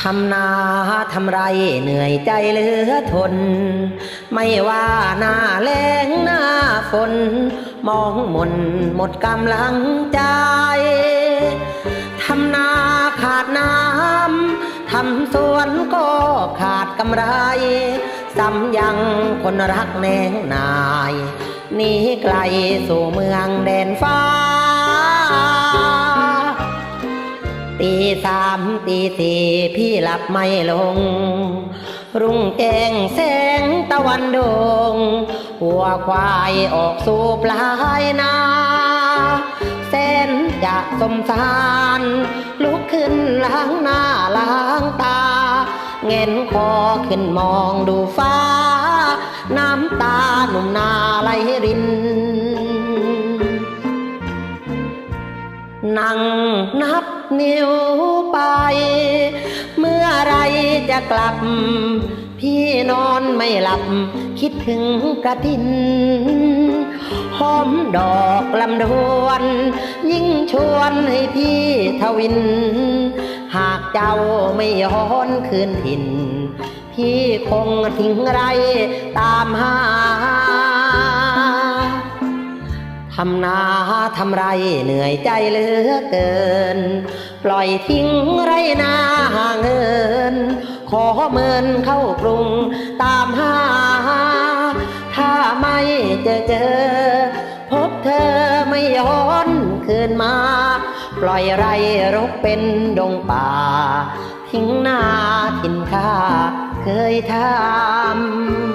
ทำนาทำไรเหนื่อยใจเหลือทน ไม่ว่าหน้าแล้งหน้าฝน มองหมนหมดกำลังใจทำนาขาดน้ำทำสวนก็ขาดกำไรซ้ำยังคนรักแนงนายหนีไกลสู่เมืองแดนฟ้า สามตีสี่พี่หลับไม่ลง รุ่งแจ้งแสงตะวันโดง หัวควายออกสู่ปลายนาแสนจะสมสาร ลุกขึ้นล้างหน้าล้างตา เงินคอขึ้นมองดูฟ้า น้ำตาหนุ่มนาไหลริน นั่งนับนิ้วไป เมื่อไรจะกลับ พี่นอนไม่หลับ คิดถึงกระทินหอมดอกลำดวน ยิ่งชวนให้พี่ทวิน หากเจ้าไม่ย้อนคืนถิ่น พี่คงทิ้งไรตามหา ทำนาทำไรเหนื่อยใจเหลือเกิน ปล่อยทิ้งไรนาห่าเงิน ขอเมินเข้ากรุงตามหา ถ้าไม่เจอเจอ พบเธอไม่ย้อนคืนมา ปล่อยไรรกเป็นดงป่า ทิ้งหน้าทิ้นข้าเคยทำ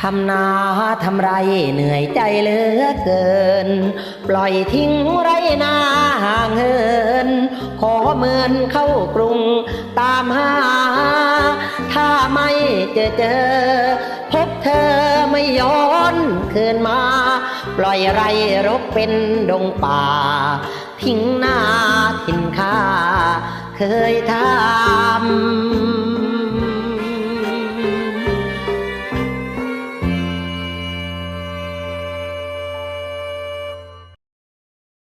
ทำนาทำไรเหนื่อยใจเหลือเกิน ปล่อยทิ้งไรนาห่างเหิน ขอเมินเข้ากรุงตามหา ถ้าไม่เจอเจอ พบเธอไม่ย้อนคืนมา ปล่อยไรรกเป็นดงป่า ทิ้งหน้าทิ้นข้าเคยทำ